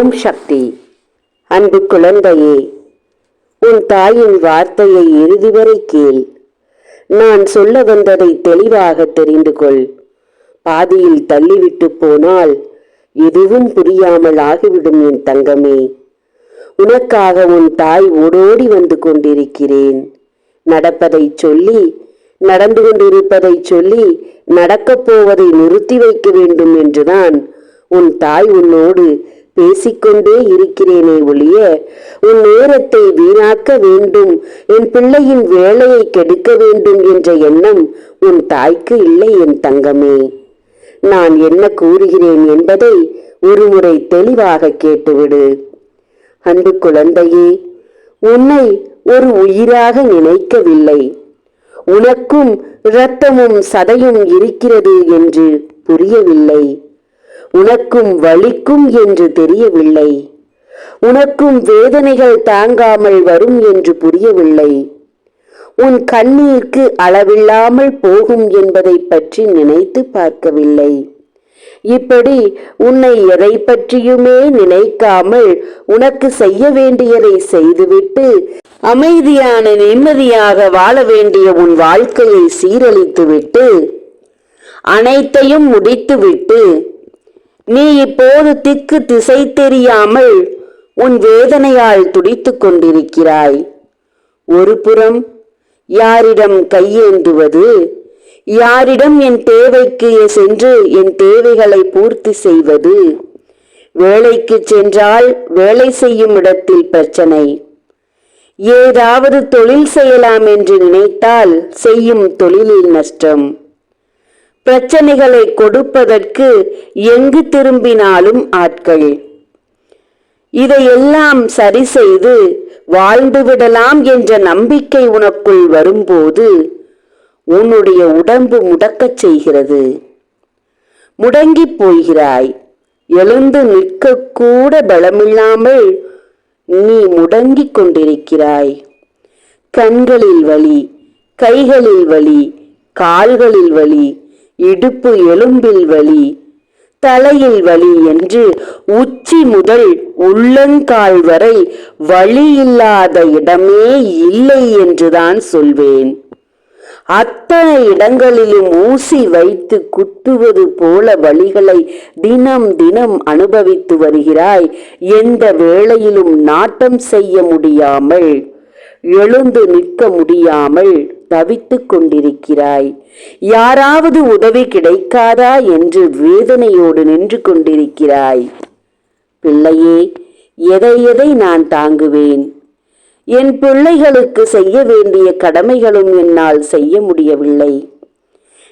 ஓம் சக்தி. அன்பு குழந்தையே உன் தாயின் வார்த்தையை இறுதி வரை கேள். நான் சொல்ல வந்ததை தெளிவாக தெரிந்து கொள். பாதியில் தள்ளிவிட்டு போனால் எதுவும் புரியாமல் ஆகிவிடும் என் தங்கமே. உனக்காக உன் தாய் ஓடோடி வந்து கொண்டிருக்கிறேன். நடப்பதை சொல்லி நடந்து கொண்டிருப்பதை சொல்லி நடக்கப் போவதை நிறுத்தி வைக்க வேண்டும் என்றுதான் உன் தாய் உன்னோடு பேசிக்கொண்டே இருக்கிறேனே ஒழிய உன் நேரத்தை வீணாக்க வேண்டும் என் பிள்ளையின் வேலையை கெடுக்க வேண்டும் என்ற எண்ணம் உன் தாய்க்கு இல்லை என் தங்கமே. நான் என்ன கூறுகிறேன் என்பதை ஒருமுறை தெளிவாக கேட்டுவிடு. அன்பு குழந்தையே உன்னை ஒரு உயிராக நினைக்கவில்லை. உனக்கும் இரத்தமும் சதையும் இருக்கிறது என்று புரியவில்லை. உனக்கும் வலிக்கும் என்று தெரியவில்லை. உனக்கும் வேதனைகள் தாங்காமல் வரும் என்று புரியவில்லை. உன் கண்ணீருக்கு அளவில்லாமல் போகும் என்பதை பற்றி நினைத்து பார்க்கவில்லை. இப்படி உன்னை எதை பற்றியுமே நினைக்காமல் உனக்கு செய்ய வேண்டியதை செய்துவிட்டு அமைதியான நிம்மதியாக வாழ வேண்டிய உன் வாழ்க்கையை சீரழித்துவிட்டு அனைத்தையும் முடித்துவிட்டு நீ இப்போது திக்கு திசை தெரியாமல் உன் வேதனையால் துடித்துக் கொண்டிருக்கிறாய். ஒரு புறம் யாரிடம் கையேந்துவது யாரிடம் என் தேவைக்கு சென்று என் தேவைகளை பூர்த்தி செய்வது. வேலைக்கு சென்றால் வேலை செய்யும் இடத்தில் பிரச்சனை. ஏதாவது தொழில் செய்யலாம் என்று நினைத்தால் செய்யும் தொழிலில் நஷ்டம். பிரச்சனைகளை கொடுப்பதற்கு எங்கு திரும்பினாலும் ஆட்கள். இதையெல்லாம் சரி செய்து வாழ்ந்துவிடலாம் என்ற நம்பிக்கை உனக்குள் வரும்போது உன்னுடைய உடம்பு முடக்கச் செய்கிறது. முடங்கி போகிறாய். எழுந்து நிற்கக்கூட பலமில்லாமல் நீ முடங்கிக் கொண்டிருக்கிறாய். கண்களில் வலி கைகளில் வலி கால்களில் வலி இடுப்பு எலும்பில் வலி தலையில் வலி என்று உச்சி முதல் உள்ளங்கால் வரை வழி இல்லாத இடமே இல்லை என்றுதான் சொல்வேன். அத்தனை இடங்களிலும் ஊசி வைத்து குத்துவது போல வழிகளை தினம் தினம் அனுபவித்து வருகிறாய். எந்த வேளையிலும் நாட்டம் செய்ய முடியாமல் எழுந்து நிற்க முடியாமல் தவித்துக் கொண்டிருக்கிறாய். யாராவது உதவி கிடைக்காதா என்று வேதனையோடு நின்று கொண்டிருக்கிறாய். பிள்ளையே எதை எதை நான் தாங்குவேன்? என் பிள்ளைகளுக்கு செய்ய வேண்டிய கடமைகளும் என்னால் செய்ய முடியவில்லை.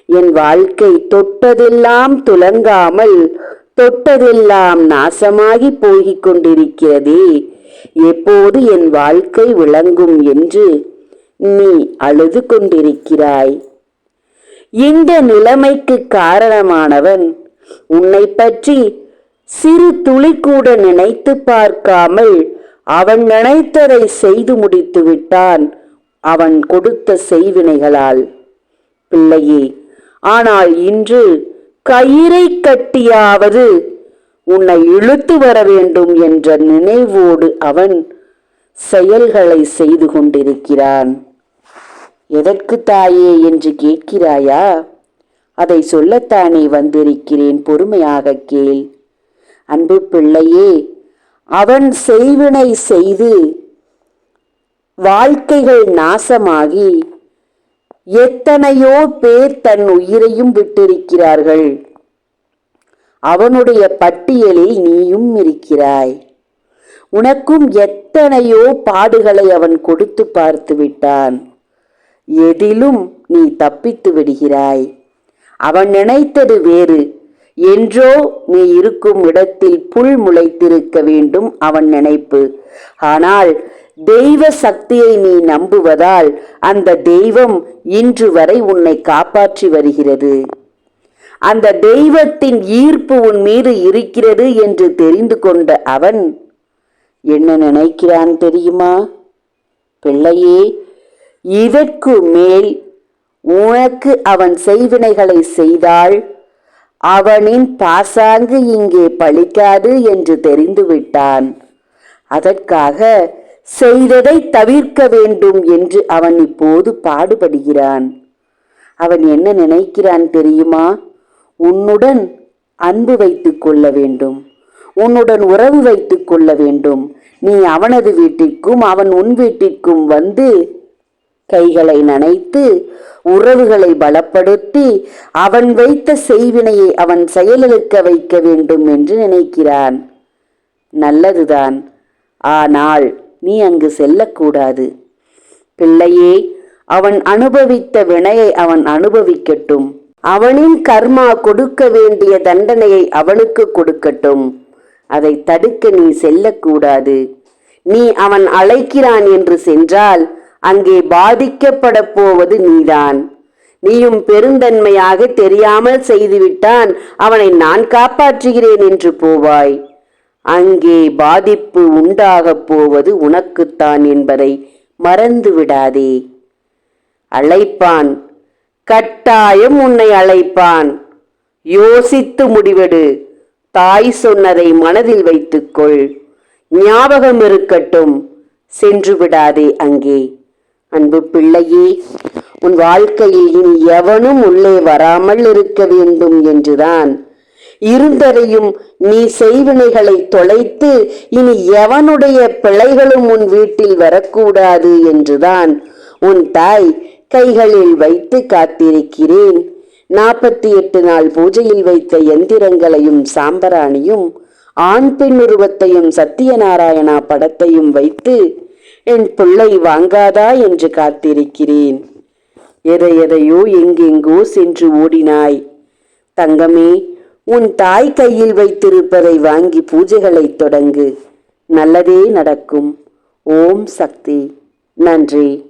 என் வாழ்க்கை தொட்டதெல்லாம் துலங்காமல் தொட்டதெல்லாம் நாசமாகி போகிக் கொண்டிருக்கிறதே. எப்போது என் வாழ்க்கை விளங்கும் என்று நீ அழுது கொண்டிருக்கிறாய் இந்த நிலைமைக்கு காரணமானவன் உன்னை பற்றி சிறு துளி கூட நினைத்து பார்க்காமல் அவன் நினைத்ததை செய்து முடித்து விட்டான் அவன் கொடுத்த செய்வினைகளால். பிள்ளையே ஆனால் இன்று கயிறை கட்டியாவது உன்னை இழுத்து வர வேண்டும் என்ற நினைவோடு அவன் செயல்களை செய்து கொண்டிருக்கிறான். எதற்கு தாயே என்று கேட்கிறாயா? அதை சொல்லத்தானே வந்திருக்கிறேன் பொறுமையாக கேள். அன்பு பிள்ளையே அவன் செய்வினை செய்து வாழ்க்கைகள் நாசமாகி எத்தனையோ பேர் தன் உயிரையும் விட்டிருக்கிறார்கள். அவனுடைய பட்டியலில் நீயும் இருக்கிறாய். உனக்கும் எத்தனையோ பாடுகளை அவன் கொடுத்து பார்த்து விட்டான் எதிலும் நீ தப்பித்து விடுகிறாய். அவன் நினைத்தது வேறு. என்றோ நீ இருக்கும் இடத்தில் புல் முளைத்திருக்க வேண்டும் அவன் நினைப்பு. ஆனால் தெய்வ சக்தியை நீ நம்புவதால் அந்த தெய்வம் இன்று வரை உன்னை காப்பாற்றி வருகிறது. அந்த தெய்வத்தின் ஈர்ப்பு உன் மீது இருக்கிறது என்று தெரிந்து கொண்ட அவன் என்ன நினைக்கிறான் தெரியுமா? பிள்ளையே இதற்கு மேல் உனக்கு அவன் செய்வினைகளை செய்தால் அவனின் பாசாங்கு இங்கே பழிக்காது என்று தெரிந்துவிட்டான். அதற்காக செய்ததை தவிர்க்க வேண்டும் என்று அவன் இப்போது பாடுபடுகிறான். அவன் என்ன நினைக்கிறான் தெரியுமா? உன்னுடன் அன்பு வைத்துக் கொள்ள வேண்டும். உன்னுடன் உறவு வைத்துக் கொள்ள வேண்டும். நீ அவனது வீட்டிற்கும் அவன் உன் வீட்டிற்கும் வந்து கைகளை நனைத்து உறவுகளை பலப்படுத்தி அவன் வைத்த செய்வினையை அவன் செயலிழக்க வைக்க வேண்டும் என்று நினைக்கிறான். நல்லதுதான். ஆனால் நீ அங்கு செல்லக்கூடாது. பிள்ளையே அவன் அனுபவித்த வினையை அவன் அனுபவிக்கட்டும். அவனின் கர்மா கொடுக்க வேண்டிய தண்டனையை அவனுக்கு கொடுக்கட்டும். அதை தடுக்க நீ செல்லக்கூடாது. நீ அவன் அழைக்கிறான் என்று சென்றால் அங்கே பாதிக்கப்பட போவது நீதான். நீயும் பெருந்தன்மையாக தெரியாமல் செய்துவிட்டான் அவனை நான் காப்பாற்றுகிறேன் என்று போவாய். அங்கே பாதிப்பு உண்டாகப் போவது உனக்குத்தான் என்பதை மறந்து விடாதே. அழைப்பான். கட்டாயம் உன்னை அழைப்பான். யோசித்து முடிவெடு. தாய் சொன்னதை மனதில் வைத்துக்கொள். ஞாபகம் இருக்கட்டும். சென்று விடாதே அங்கே. அன்பு பிள்ளையே உன் வாழ்க்கையில் இனி எவனும் உள்ளே வராமல் இருக்க வேண்டும் என்றுதான். இருந்ததையும் நீ செய்வினைகளை தொலைத்து இனி எவனுடைய பிழைகளும் உன் வீட்டில் வரக்கூடாது என்றுதான் உன் தாய் கைகளில் வைத்து காத்திருக்கிறேன். நாற்பத்தி எட்டு நாள் பூஜையில் வைத்த எந்திரங்களையும் சாம்பராணியும் ஆண் பெண் உருவத்தையும் சத்தியநாராயணா படத்தையும் வைத்து என் பிள்ளை வாங்காதா என்று காத்திருக்கிறேன். எதை எதையோ எங்கெங்கோ சென்று ஓடினாய். தங்கமே உன் தாய் கையில் வைத்திருப்பதை வாங்கி பூஜைகளை தொடங்கு. நல்லதே நடக்கும். ஓம் சக்தி. நன்றி.